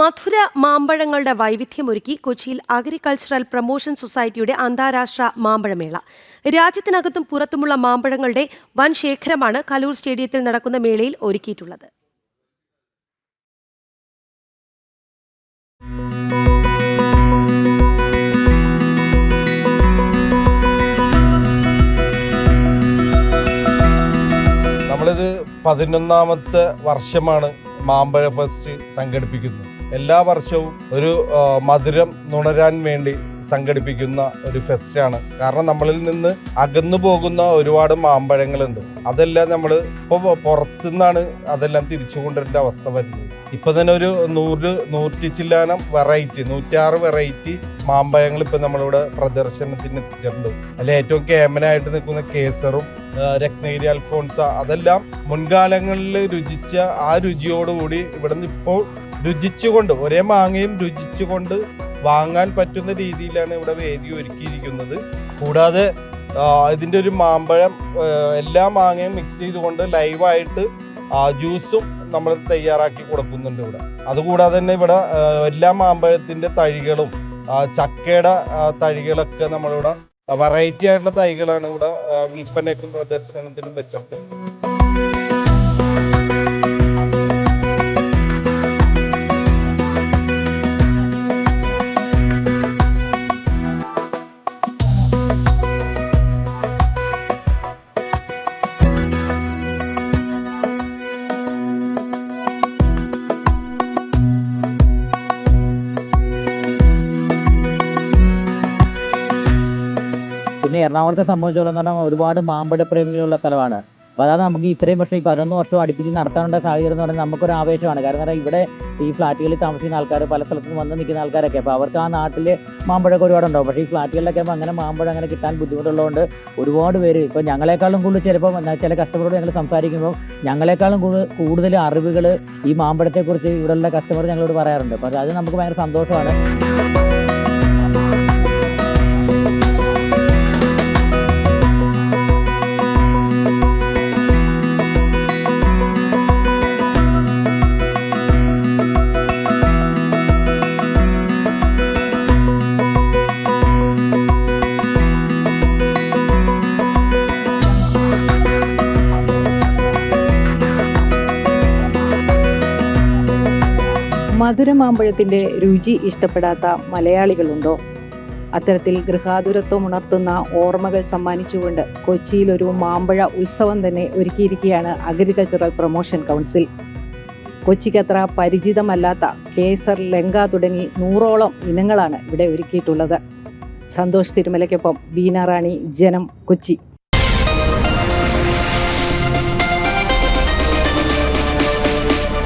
മധുര മാമ്പഴങ്ങളുടെ വൈവിധ്യമൊരുക്കി കൊച്ചിയിൽ agricultural promotion സൊസൈറ്റിയുടെ അന്താരാഷ്ട്ര മാമ്പഴമേള. രാജ്യത്തിനകത്തും പുറത്തുമുള്ള മാമ്പഴങ്ങളുടെ വൻ ശേഖരമാണ് കലൂർ സ്റ്റേഡിയത്തിൽ നടക്കുന്ന മേളയിൽ ഒരുക്കിയിട്ടുള്ളത്. നമ്മളിത് പതിനൊന്നാമത്തെ വർഷമാണ് മാമ്പഴ ഫെസ്റ്റ് സംഘടിപ്പിക്കുന്നു. എല്ലാ വർഷവും ഒരു മധുരം നുണരാൻ വേണ്ടി സംഘടിപ്പിക്കുന്ന ഒരു ഫെസ്റ്റാണ്. കാരണം നമ്മളിൽ നിന്ന് അകന്നു പോകുന്ന ഒരുപാട് മാമ്പഴങ്ങളുണ്ട്. അതെല്ലാം നമ്മൾ ഇപ്പോൾ പുറത്തുനിന്നാണ് അതെല്ലാം തിരിച്ചു കൊണ്ടുവരേണ്ട അവസ്ഥ വരുന്നത്. ഇപ്പൊ തന്നെ ഒരു നൂറ് നൂറ്റി ചില്ലാനം വെറൈറ്റി നൂറ്റാറ് വെറൈറ്റി മാമ്പഴങ്ങൾ ഇപ്പൊ നമ്മളിവിടെ പ്രദർശനത്തിന് എത്തിച്ചിട്ടുണ്ട്. അതിൽ ഏറ്റവും കേമനായിട്ട് നിൽക്കുന്ന കേസറും രത്നഗിരി അൽഫോൺസ അതെല്ലാം മുൻകാലങ്ങളിൽ രുചിച്ച ആ രുചിയോടുകൂടി ഇവിടുന്ന് ഇപ്പോൾ രുചിച്ചുകൊണ്ട് ഒരേ മാങ്ങയും രുചിച്ചുകൊണ്ട് വാങ്ങാൻ പറ്റുന്ന രീതിയിലാണ് ഇവിടെ വേദി ഒരുക്കിയിരിക്കുന്നത്. കൂടാതെ ഇതിന്റെ ഒരു മാമ്പഴം എല്ലാ മാങ്ങയും മിക്സ് ചെയ്തുകൊണ്ട് ലൈവായിട്ട് ജ്യൂസും നമ്മൾ തയ്യാറാക്കി കൊടുക്കുന്നുണ്ട് ഇവിടെ. അതുകൂടാതെ തന്നെ ഇവിടെ എല്ലാ മാമ്പഴത്തിന്റെ തഴികളും ചക്കയുടെ തഴികളൊക്കെ നമ്മളിവിടെ വെറൈറ്റി ആയിട്ടുള്ള തൈകളാണ് ഇവിടെ വിൽപ്പനയ്ക്കും പ്രദർശനത്തിനും വെച്ചിട്ട്. പിന്നെ എറണാകുളത്തെ സംബന്ധിച്ചോളം പറഞ്ഞാൽ ഒരുപാട് മാമ്പഴ പ്രേമികളുള്ള സ്ഥലമാണ്. അപ്പോൾ അതാണ് നമുക്ക് ഇത്രയും വർഷം ഈ പതിനൊന്ന് വർഷം അടുപ്പിച്ച് നടത്താനുള്ള സാഹചര്യം എന്ന് പറഞ്ഞാൽ നമുക്കൊരു ആവേശമാണ്. കാരണം എന്താ ഇവിടെ ഈ ഫ്ലാറ്റുകളിൽ താമസിക്കുന്ന ആൾക്കാർ പല സ്ഥലത്തും വന്ന് നിൽക്കുന്ന ആൾക്കാരൊക്കെ. അപ്പോൾ അവർക്ക് ആ നാട്ടിൽ മാമ്പഴമൊക്കെ ഒരുപാടുണ്ടാവും പക്ഷേ ഈ ഫ്ലാറ്റുകളിലൊക്കെ ആകുമ്പോൾ അങ്ങനെ മാമ്പഴം അങ്ങനെ കിട്ടാൻ ബുദ്ധിമുട്ടുള്ളതുകൊണ്ട് ഒരുപാട് പേര് ഇപ്പോൾ ഞങ്ങളെക്കാളും കൂടുതൽ ചിലപ്പോൾ ചില കസ്റ്റമറോട് ഞങ്ങൾ സംസാരിക്കുമ്പോൾ ഞങ്ങളെക്കാളും കൂടുതൽ അറിവുകൾ ഈ മാമ്പഴത്തെക്കുറിച്ച് ഇവിടെയുള്ള കസ്റ്റമർ ഞങ്ങളോട് പറയാറുണ്ട്. അപ്പോൾ അത് നമുക്ക് ഭയങ്കര സന്തോഷമാണ്. മധുരമാമ്പഴത്തിന്റെ രുചി ഇഷ്ടപ്പെടാത്ത മലയാളികളുണ്ടോ? അത്തരത്തിൽ ഗൃഹാതുരത്വം ഉണർത്തുന്ന ഓർമ്മകൾ സമ്മാനിച്ചുകൊണ്ട് കൊച്ചിയിൽ ഒരു മാമ്പഴ ഉത്സവം തന്നെ ഒരുക്കിയിരിക്കുകയാണ് അഗ്രികൾച്ചറൽ പ്രൊമോഷൻ കൗൺസിൽ. കൊച്ചിക്കത്ര പരിചിതമല്ലാത്ത കേസർ ലങ്ക തുടങ്ങി നൂറോളം ഇനങ്ങളാണ് ഇവിടെ ഒരുക്കിയിട്ടുള്ളത്. സന്തോഷ് തിരുമലയ്ക്കൊപ്പം ബീന റാണി ജനം കൊച്ചി.